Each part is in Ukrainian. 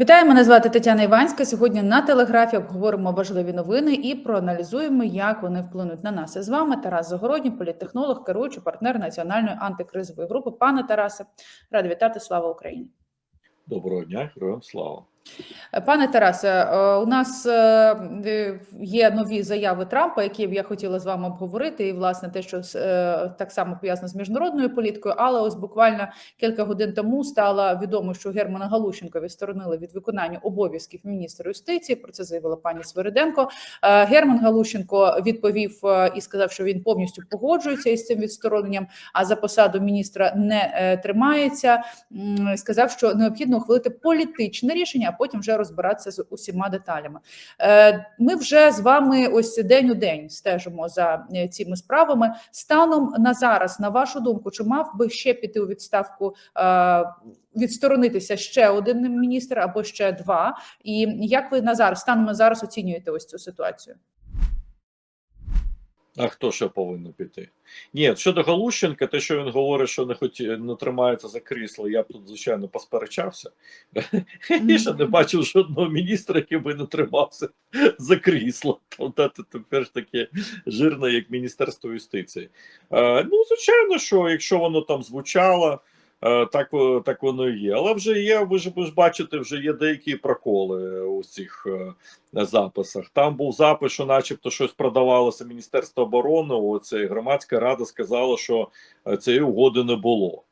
Вітаю, мене звати Тетяна Іванська. Сьогодні на телеграфі обговоримо важливі новини і проаналізуємо, як вони вплинуть на нас. І з вами Тарас Загородній, політтехнолог, керуючий партнер національної антикризової групи. Пане Тарасе, радий вітати. Слава Україні! Доброго дня, героям слава. Пане Тарасе, е, у нас е, є нові заяви Трампа, які б я хотіла з вами обговорити, і власне те, що е, так само пов'язано з міжнародною політикою. Але ось буквально кілька годин тому стало відомо, що Германа Галущенка відсторонили від виконання обов'язків міністра юстиції. Про це заявила пані Свириденко. Герман Галущенко відповів і сказав, що він повністю погоджується із цим відстороненням. А за посаду міністра не тримається. Сказав, що необхідно ухвалити політичне рішення а потім вже розбиратися з усіма деталями. Е, ми вже з вами ось день у день стежимо за е, цими справами. Станом на зараз, на вашу думку, чи мав би ще піти у відставку? Е, відсторонитися ще один міністр або ще два, і як ви на зараз станом зараз оцінюєте ось цю ситуацію? А хто ще повинен піти? Ні, щодо Галущенка, те, що він говорить, що не хоті, не тримається за крісло, я б тут, звичайно, посперечався. Я ще не бачив жодного міністра, який би не тримався за крісло. Тобто тепер ж таке жирне, як Міністерство юстиції. Е, ну, звичайно, що якщо воно там звучало. Е, так так воно і є. Але вже є, ви ж ви ж бачите, вже є деякі проколи у цих е, записах. Там був запис, що, начебто, щось продавалося Міністерство оборони. Оце громадська рада сказала, що е, цієї угоди не було.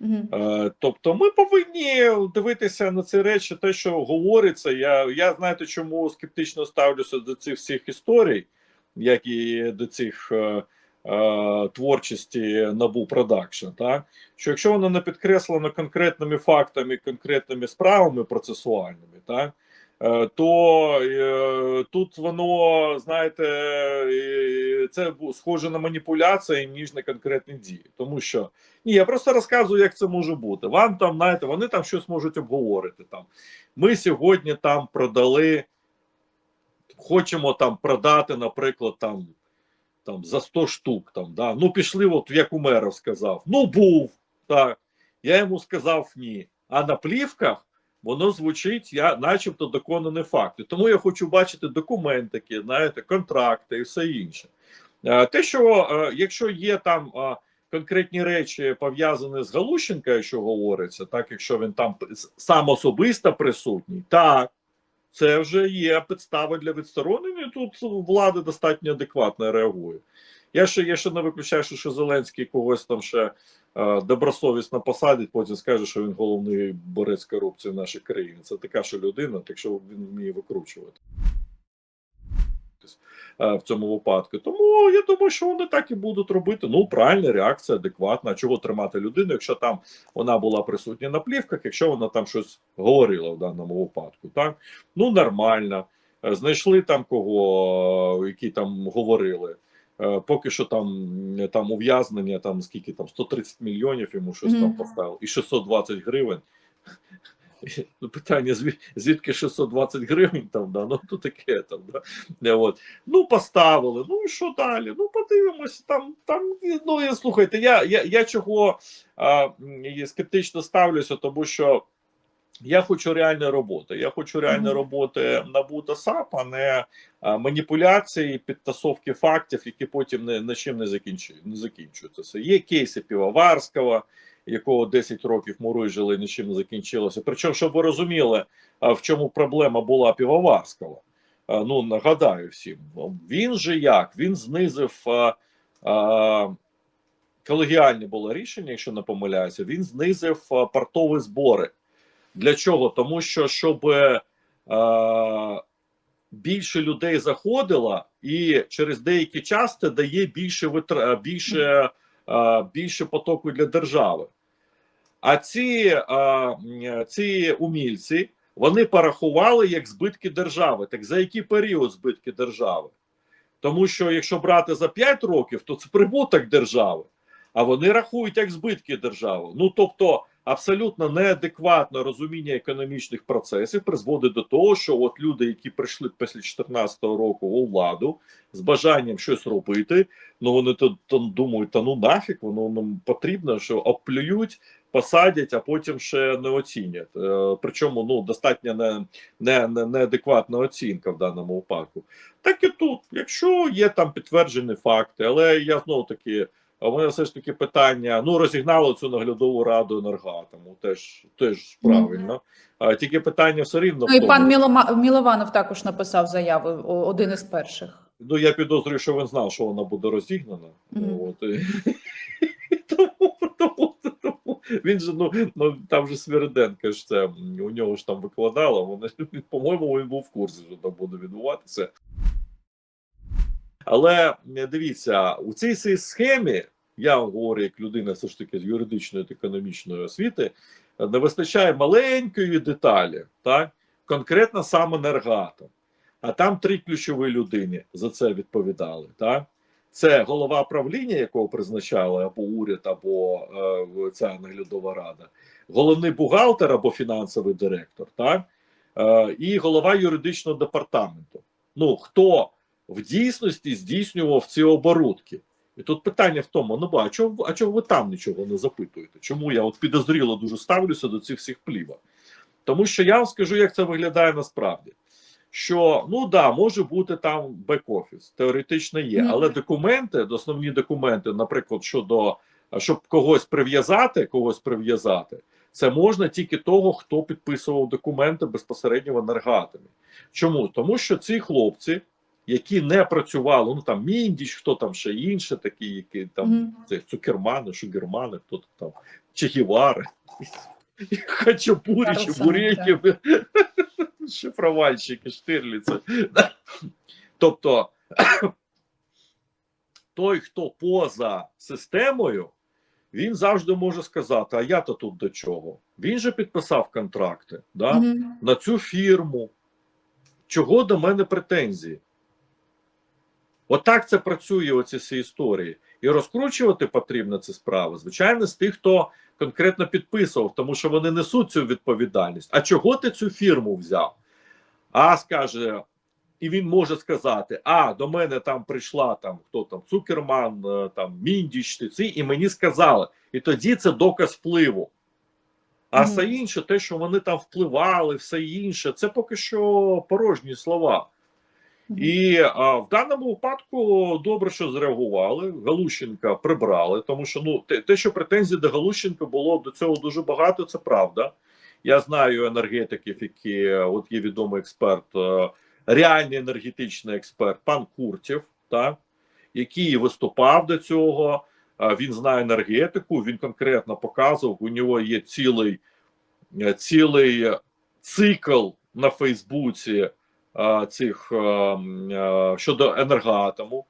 Угу. Тобто, ми повинні дивитися на ці речі, те, що говориться. Я я знаєте, чому скептично ставлюся до цих всіх історій, як і до цих. Е, творчості набу продакшн, так що якщо воно не підкреслено конкретними фактами, конкретними справами процесуальними, так е, то е, тут воно знаєте, це схоже на маніпуляції ніж на конкретні дії, тому що ні, я просто розказую, як це може бути. Вам там знаєте, вони там щось можуть обговорити. Там ми сьогодні там продали, хочемо там продати, наприклад, там там за 100 штук. Там, да. Ну, пішли, от як Умеров сказав. Ну, був. так. Я йому сказав ні. А на плівках воно звучить, я начебто доконані факти. Тому я хочу бачити документики, знаєте, контракти і все інше. Те, що якщо є там конкретні речі пов'язані з Галущенка, що говориться, так якщо він там сам особисто присутній, так це вже є підстава для відсторонення. Тут влада достатньо адекватно реагує. Я ще я ще не виключаю, що Зеленський когось там ще е, добросовісно посадить, потім скаже, що він головний борець корупції в нашій країні. Це така ж людина, так що він вміє викручувати. Е, в цьому випадку. Тому я думаю, що вони так і будуть робити. Ну, правильна реакція, адекватна. Чого тримати людину, якщо там вона була присутня на плівках, якщо вона там щось говорила в даному випадку, так ну нормально. Е, знайшли там кого, е, які там говорили. Поки що там там ув'язнення, там скільки там 130 мільйонів йому щось mm -hmm. там поставили, і 620 гривень. Ну, питання, звідки 620 гривень там, да, ну то таке там, да. От. Ну, поставили. Ну і що далі? Ну, подивимось, там, там, ну я слухайте, я я, я чого а, скептично ставлюся, тому що я хочу реальної роботи. Я хочу реальної роботи НАБУ та САП, а не а, маніпуляції, підтасовки фактів, які потім не, на чим не закінчують, не закінчуються. Є кейси Півоварського, якого 10 років мурижили, нічим не закінчилося. Причому, щоб ви розуміли, в чому проблема була Півоварського. Ну нагадаю всім, він же як він знизив а, а, колегіальне було рішення, якщо не помиляюся, він знизив портові збори. Для чого? Тому що щоб а, більше людей заходило, і через деякий час це дає більше витра... більше, більше потоку для держави. А ці а, ці умільці вони порахували як збитки держави. Так за який період збитки держави? Тому що якщо брати за 5 років, то це прибуток держави, а вони рахують як збитки держави. Ну тобто абсолютно неадекватне розуміння економічних процесів призводить до того, що от люди, які прийшли після 2014 року у владу з бажанням щось робити, ну вони то, то думають, та ну нафіг, воно нам потрібно, що оплюють посадять, а потім ще не оцінять. Е, Причому ну достатньо не, не, не, неадекватна оцінка в даному випадку. Так і тут, якщо є там підтверджені факти, але я знову таки. А у мене все ж таки питання: ну розігнали цю наглядову раду енергатому, теж теж правильно. А тільки питання все рівно. Ну і пан Мілома... Мілованов також написав заяву, один із перших. Ну, я підозрюю, що він знав, що вона буде розігнана. Мгм. От, і... тому, тому, тому він же, ну, ну там же Свириденко ж це у нього ж там викладало. Вони, по-моєму, він був в курсі, що там буде відбуватися. Але дивіться, у цій цій схемі, я вам говорю як людина все ж таки з юридичної та економічної освіти, не вистачає маленької деталі, так? конкретно сам енергатом. А там три ключові людини за це відповідали. Так? Це голова правління, якого призначали або уряд, або е, ця наглядова рада, головний бухгалтер або фінансовий директор, так? Е, і голова юридичного департаменту. Ну хто в дійсності здійснював ці оборудки? І тут питання в тому: ну а чого, а чого ви там нічого не запитуєте? Чому я от підозріло дуже ставлюся до цих всіх плівок? Тому що я вам скажу, як це виглядає насправді. Що ну да, може бути там бек-офіс, теоретично є, але документи, основні документи, наприклад, щодо щоб когось прив'язати, когось прив'язати, це можна тільки того, хто підписував документи безпосередньо в енергатомі. Чому? Тому що ці хлопці, які не працювали, ну там Міндіч, хто там ще інше, такі, які там Мгм. це цукермани, шугермани, хто там Чегівари, Хачапурі, Чебуреків, шифровальщики, Штирліця. Тобто той, хто поза системою, він завжди може сказати: а я-то тут до чого? Він же підписав контракти да? Мгм. на цю фірму. Чого до мене претензії? Отак це працює оці всі історії. І розкручувати потрібно ці справи, звичайно, з тих, хто конкретно підписував, тому що вони несуть цю відповідальність. А чого ти цю фірму взяв? А скаже, і він може сказати: А, до мене там прийшла там хто там Цукерман, е, там Міндіч, ти ці, і мені сказали. І тоді це доказ впливу. А Мгм. все інше, те, що вони там впливали, все інше, це поки що порожні слова. І а, в даному випадку добре, що зреагували. Галущенка прибрали, тому що ну те, те, що претензій до Галущенка було до цього дуже багато, це правда. Я знаю енергетиків, які от є відомий експерт, е, реальний енергетичний експерт, пан Куртів, так, який виступав до цього. е, Він знає енергетику, він конкретно показував. У нього є цілий, е, цілий цикл на Фейсбуці цих е, е, щодо енергоатому.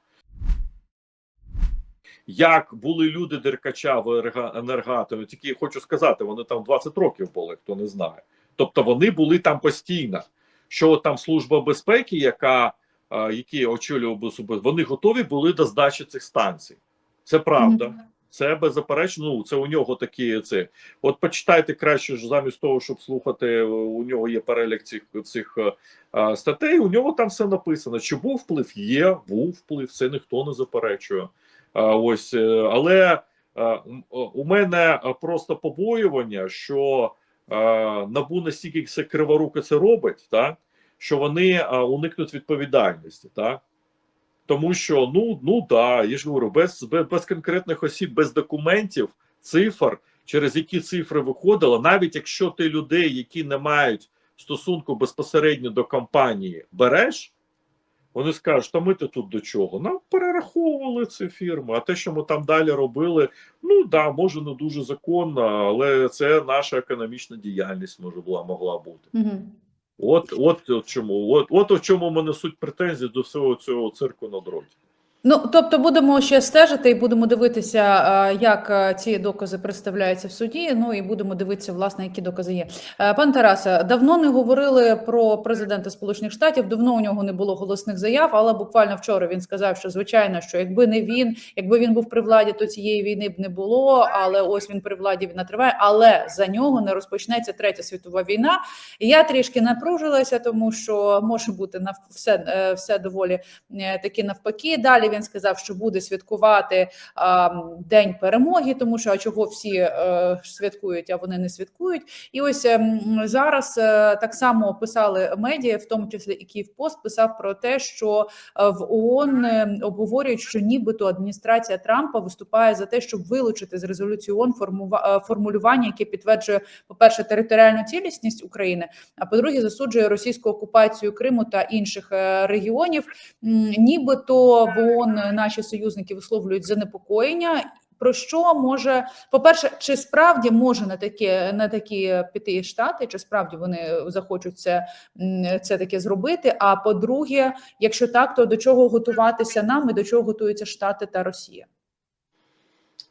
Як були люди Деркача в енергоатомі, тільки хочу сказати, вони там 20 років були, хто не знає. Тобто вони були там постійно. Що там служба безпеки, яка е, які очолював вони готові були до здачі цих станцій. Це правда. Це беззаперечно. Ну це у нього такі це. От почитайте краще ж замість того, щоб слухати. У нього є перелік цих цих е, е, статей. У нього там все написано. Чи був вплив? Є, був вплив. Це ніхто не заперечує. А, ось, е, але е, м- у мене е, просто побоювання, що е, набу настільки все криворуке це робить, так що вони е, уникнуть відповідальності, так. Тому що ну ну да, я ж говорю, без, без, без конкретних осіб, без документів, цифр, через які цифри виходили, навіть якщо ти людей, які не мають стосунку безпосередньо до компанії, береш, вони скажуть, та ми то тут до чого? Нам перераховували ці фірми, а те, що ми там далі робили, ну да, може не дуже законно, але це наша економічна діяльність може була могла бути. Мгм. От, от, от чому, от, от в чому мене суть претензій до всього цього цирку на дроті. Ну, тобто будемо ще стежити і будемо дивитися, е, як е, ці докази представляються в суді. Ну і будемо дивитися, власне, які докази є. Е, Пан Тарасе, давно не говорили про президента Сполучених Штатів. Давно у нього не було голосних заяв, але буквально вчора він сказав, що звичайно, що якби не він, якби він був при владі, то цієї війни б не було. Але ось він при владі війна триває. Але за нього не розпочнеться третя світова війна. Я трішки напружилася, тому що може бути нав- все, все доволі таки навпаки. Далі він Він сказав, що буде святкувати а, день перемоги, тому що а чого всі е, святкують, а вони не святкують. І ось ем, зараз е, так само писали медіа, в тому числі і Київпост писав про те, що е, в ООН обговорюють, що нібито адміністрація Трампа виступає за те, щоб вилучити з резолюції ООН формулювання, яке підтверджує, по перше, територіальну цілісність України, а по-друге, засуджує російську окупацію Криму та інших регіонів. Нібито в ООН наші союзники висловлюють занепокоєння. Про що може по-перше, чи справді може на такі на такі піти штати, чи справді вони захочуть це, це таке зробити? А по-друге, якщо так, то до чого готуватися нам і до чого готуються Штати та Росія?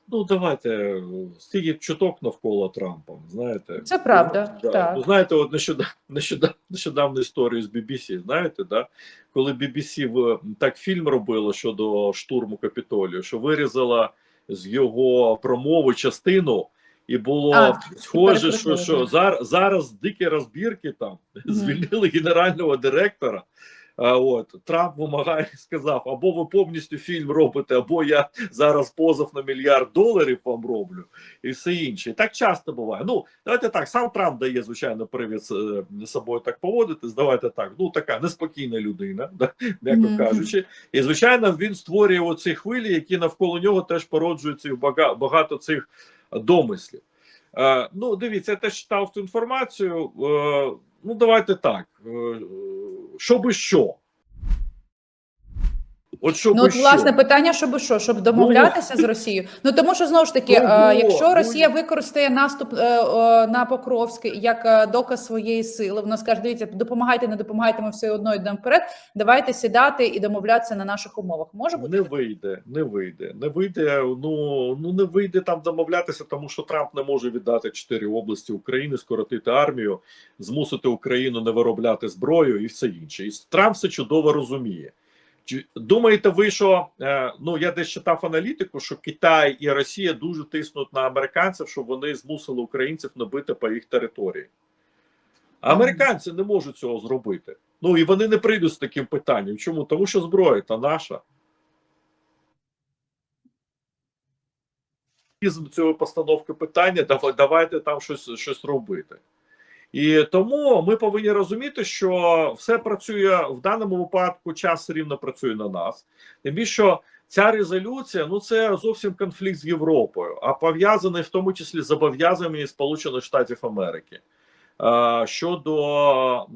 Ну, давайте стільки чуток навколо Трампа. Знаєте, Це правда, Да. так. Ну, знаєте, от нещодавно, нещодавно, нещодавно історію з BBC, знаєте, да? коли BBC в, так фільм робило щодо штурму Капітолію, що вирізала з його промови частину, і було А, схоже, що, що зараз, зараз дикі розбірки там Мгм. звільнили генерального директора. А от Трамп вимагає, сказав: або ви повністю фільм робите, або я зараз позов на мільярд доларів вам роблю, і все інше. І так часто буває. Ну давайте так. Сам Трамп дає звичайно привід е, з собою так поводитись. Давайте так. Ну така неспокійна людина, да, м'яко кажучи. І звичайно, він створює оці хвилі, які навколо нього теж породжують цих бага- багато цих домислів. Е, ну, дивіться, я теж читав цю інформацію. Е, ну, давайте так. Е, що що? От що Ну, от, власне, що? питання, щоб що, щоб домовлятися з Росією. Ну тому що знову ж таки, Ого, е, якщо ну, Росія використає наступ е, на Покровськ як е, доказ своєї сили, вона скаже: дивіться, допомагайте, не допомагайте, ми все одно йдемо вперед. Давайте сідати і домовлятися на наших умовах. Може бути Не вийде, не вийде. Не вийде. Ну ну не вийде там домовлятися, тому що Трамп не може віддати чотири області України, скоротити армію, змусити Україну не виробляти зброю і все інше. І Трамп це чудово розуміє. Думаєте, ви що е, ну я десь читав аналітику, що Китай і Росія дуже тиснуть на американців, щоб вони змусили українців набити по їх території. А Американці не можуть цього зробити. Ну і вони не прийдуть з таким питанням. Чому? Тому що зброя та наша. Із цієї постановки питання, давайте там щось, щось робити. І тому ми повинні розуміти, що все працює в даному випадку, час рівно працює на нас. Тим більше, ця резолюція ну це зовсім конфлікт з Європою, а пов'язаний в тому числі зобов'язаннями Сполучених Штатів Америки е, щодо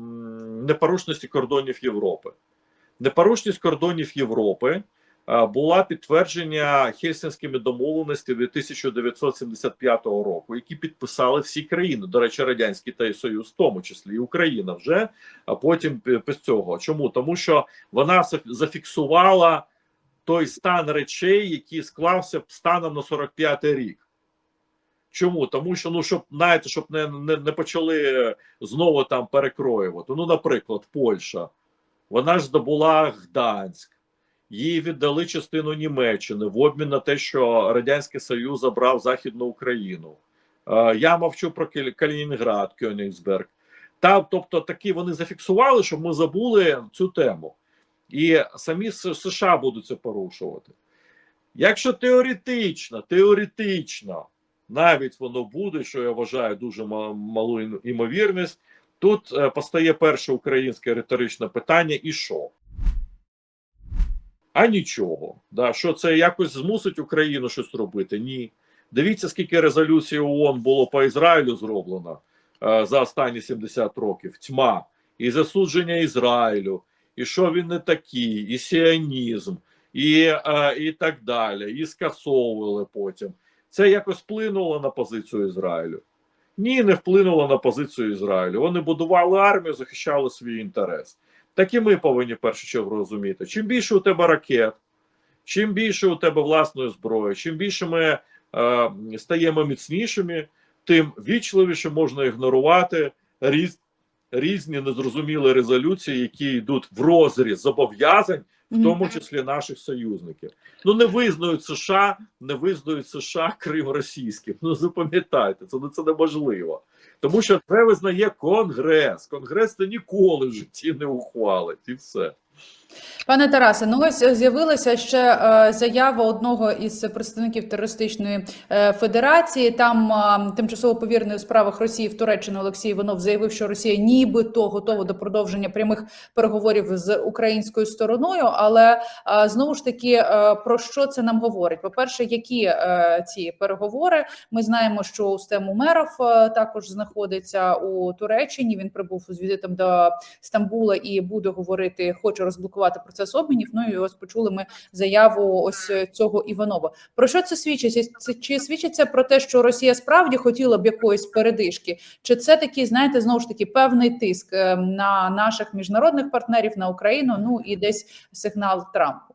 непорушності кордонів Європи. Непорушність кордонів Європи була підтвердження Хельсінськими домовленостями 1975 року, які підписали всі країни. До речі, радянський та Союз, в тому числі і Україна вже. А потім е, без цього. Чому? Тому що вона зафіксувала той стан речей, який склався станом на 45-й рік. Чому? Тому що ну щоб знаєте, щоб не, не, не почали знову там перекроювати. Ну, наприклад, Польща. Вона ж здобула Гданськ, їй віддали частину Німеччини в обмін на те, що Радянський Союз забрав Західну Україну. Е, Я мовчу про Калінінград, Кьонігсберг. Та, тобто, такі вони зафіксували, щоб ми забули цю тему. І самі США будуть це порушувати. Якщо теоретично, теоретично, навіть воно буде, що я вважаю дуже ма- малу імовірність, тут е, постає перше українське риторичне питання: і що? А нічого. Да, що це якось змусить Україну щось робити? Ні. Дивіться, скільки резолюцій ООН було по Ізраїлю зроблено е, за останні 70 років. Тьма. І засудження Ізраїлю, і що він не такий, і сіонізм, і, е, і так далі. І скасовували потім. Це якось вплинуло на позицію Ізраїлю. Ні, не вплинуло на позицію Ізраїлю. Вони будували армію, захищали свій інтерес. Так і ми повинні першу чергу розуміти: чим більше у тебе ракет, чим більше у тебе власної зброї, чим більше ми е, стаємо міцнішими, тим вічливіше можна ігнорувати різ, різні незрозумілі резолюції, які йдуть в розріз зобов'язань, в тому числі наших союзників. Ну не визнають США, не визнають США Крим російським. Ну запам'ятайте, це, це неможливо. Тому що це визнає Конгрес. Конгрес це ніколи в житті не ухвалить, і все. Пане Тарасе, ну ось е, з'явилася ще е, заява одного із представників терористичної е, федерації. Там тимчасово повірений у справах Росії в Туреччині Олексій Іванов заявив, що Росія нібито готова до продовження прямих переговорів з українською стороною. Але знову ж таки, про що це нам говорить? По перше, які ці переговори? Ми знаємо, що Устем Умеров також знаходиться у Туреччині. Він прибув з візитом до Стамбула і буде говорити, хоче розблокувати процес обмінів. Ну і ось почули ми заяву ось цього Іванова. Про що це свідчить? Це чи свідчить це про те, що Росія справді хотіла б якоїсь передишки? Чи це такий, знаєте, знову ж таки певний тиск е, на наших міжнародних партнерів на Україну? Ну і десь сигнал Трампу?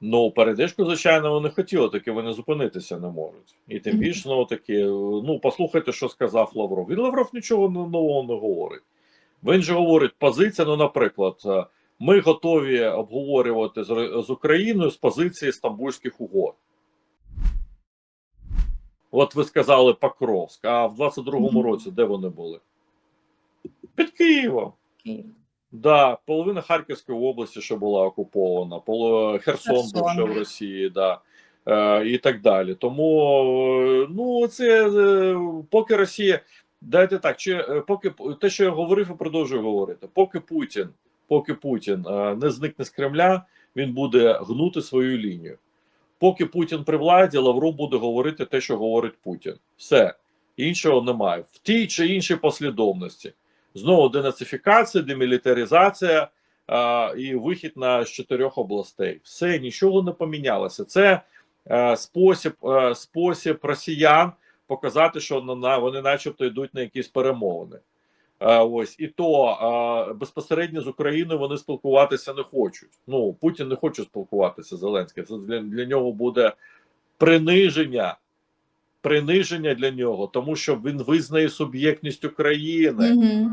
Ну, передишку, звичайно, вони хотіли, таки вони зупинитися не можуть. І тим більше, знову таки, ну послухайте, що сказав Лавров. Він Лавров нічого нового не говорить. Він же говорить, позиція, ну, наприклад, е, ми готові обговорювати з, з Україною з позиції стамбульських угод. От ви сказали Покровськ, а в 22-му Мгм. році де вони були? Під Києвом. Київ. Да, половина Харківської області, що була окупована. Херсон, Херсон. був ще в Росії, да, е, і так далі. Тому е, ну це е, поки Росія, дайте так, чи е, поки те, що я говорив, і продовжую говорити, поки Путін, поки Путін е, не зникне з Кремля, він буде гнути свою лінію. Поки Путін при владі, Лавров буде говорити те, що говорить Путін. Все іншого немає в тій чи іншій послідовності. Знову денацифікація, демілітаризація а, і вихід на з чотирьох областей. Все нічого не помінялося. Це е, спосіб, е, спосіб росіян показати, що на вони, начебто, йдуть на якісь перемовини. Е, ось і то е, безпосередньо з Україною вони спілкуватися не хочуть. Ну Путін не хоче спілкуватися з Зеленським. Це для, для нього буде приниження. Приниження для нього, тому що він визнає суб'єктність України. Угу.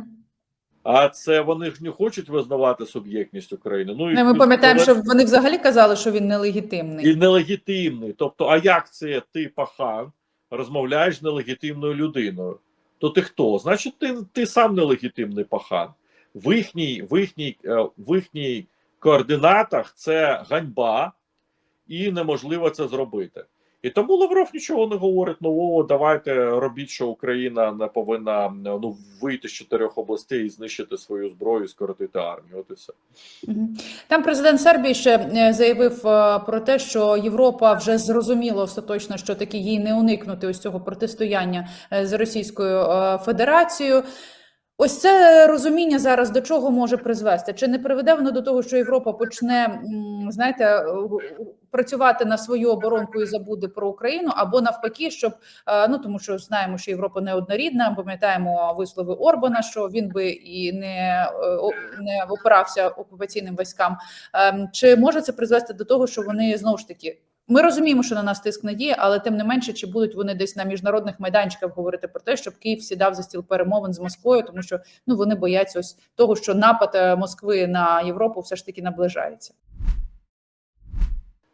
А це вони ж не хочуть визнавати суб'єктність України. Ну і Ми пам'ятаємо, що вони взагалі казали, що він нелегітимний. і нелегітимний. Тобто, а як це ти, пахан, розмовляєш з нелегітимною людиною? То ти хто? Значить, ти, ти сам нелегітимний пахан. В їхній, в їхній, е, в їхній координатах це ганьба, і неможливо це зробити. І тому Лавров нічого не говорить нового. Давайте робіть, що Україна не повинна ну вийти з чотирьох областей і знищити свою зброю, і скоротити армію. От і все. Там президент Сербії ще е, заявив е, про те, що Європа вже зрозуміла остаточно, що таки їй не уникнути ось цього протистояння е, з Російською Федерацією. Ось це розуміння зараз до чого може призвести? Чи не приведе воно до того, що Європа почне знаєте е, працювати на свою оборонку і забуде про Україну, або навпаки, щоб е, ну тому, що знаємо, що Європа не однорідна. Пам'ятаємо вислови Орбана, що він би і не, е, не опирався окупаційним військам. Ем, Чи може це призвести до того, що вони знову ж таки? Ми розуміємо, що на нас тиск не діє, але тим не менше, чи будуть вони десь на міжнародних майданчиках говорити про те, щоб Київ сідав за стіл перемовин з Москвою, тому що ну вони бояться ось того, що напад е, Москви на Європу все ж таки наближається.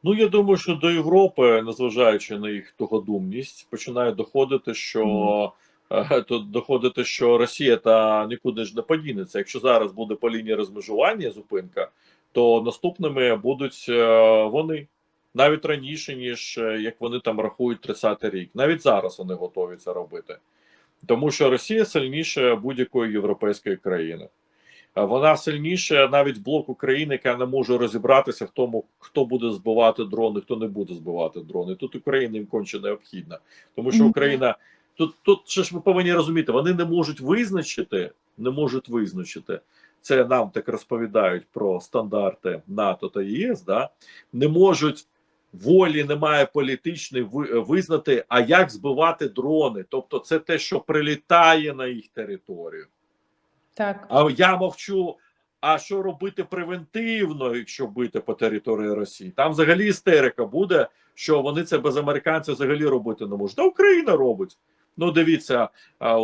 Ну я думаю, що до Європи, незважаючи на їх тугодумність, починає доходити, що е, то доходити, що Росія та нікуди ж не подінеться. Якщо зараз буде по лінії розмежування зупинка, то наступними будуть е, вони навіть раніше, ніж е, як вони там рахують 30-й рік. Навіть зараз вони готові це робити, тому що Росія сильніше будь-якої європейської країни. Е, Вона сильніше навіть блок України, яка не може розібратися в тому, хто буде збивати дрони, хто не буде збивати дрони. Тут Україна їм конче необхідна, тому що Україна тут, тут ще ж ви повинні розуміти, вони не можуть визначити, не можуть визначити. Це нам так розповідають про стандарти НАТО та ЄС. Да не можуть волі, немає політичної визнати, а як збивати дрони. Тобто, це те, що прилітає на їх територію. Так А я мовчу. А що робити превентивно, якщо бити по території Росії? Там взагалі істерика буде, що вони це без американців взагалі робити не можуть. Та Україна робить. Ну, дивіться,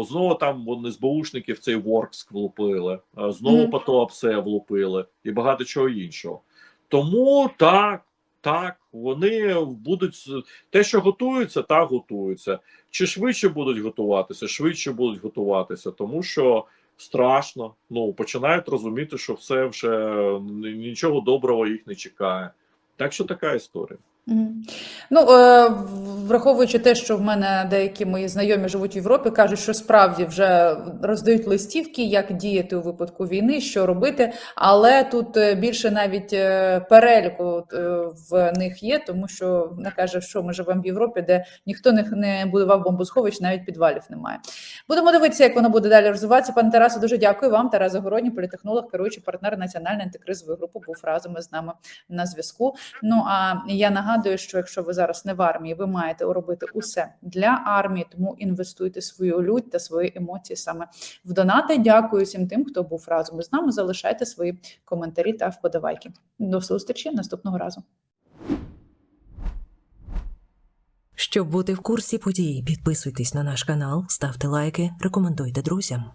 знову там вони з баушників в цей Воркс влупили, знову по Туапсе влупили і багато чого іншого. Тому так, так, вони будуть те, що готуються, так готуються. Чи швидше будуть готуватися? Швидше будуть готуватися, тому що страшно. Ну починають розуміти, що все вже нічого доброго їх не чекає. Так що така історія. Ну, е, враховуючи те, що в мене деякі мої знайомі живуть в Європі, кажуть, що справді вже роздають листівки, як діяти у випадку війни, що робити. Але тут е, більше навіть е, переліку в них є, тому що не каже, що ми живемо в Європі, де ніхто не, будував бомбосховищ, навіть підвалів немає. Будемо дивитися, як воно буде далі розвиватися. Пане Тарасе, дуже дякую вам. Тарас Загородній, політехнолог, керуючий партнер національної антикризової групи, був разом із нами на зв'язку. Ну а я нагадую, що якщо ви зараз не в армії, ви маєте робити усе для армії, тому інвестуйте свою лють та свої емоції саме в донати. Дякую всім тим, хто був разом із нами. Залишайте свої коментарі та вподобайки. До зустрічі наступного разу. Щоб бути в курсі подій, підписуйтесь на наш канал, ставте лайки, рекомендуйте друзям.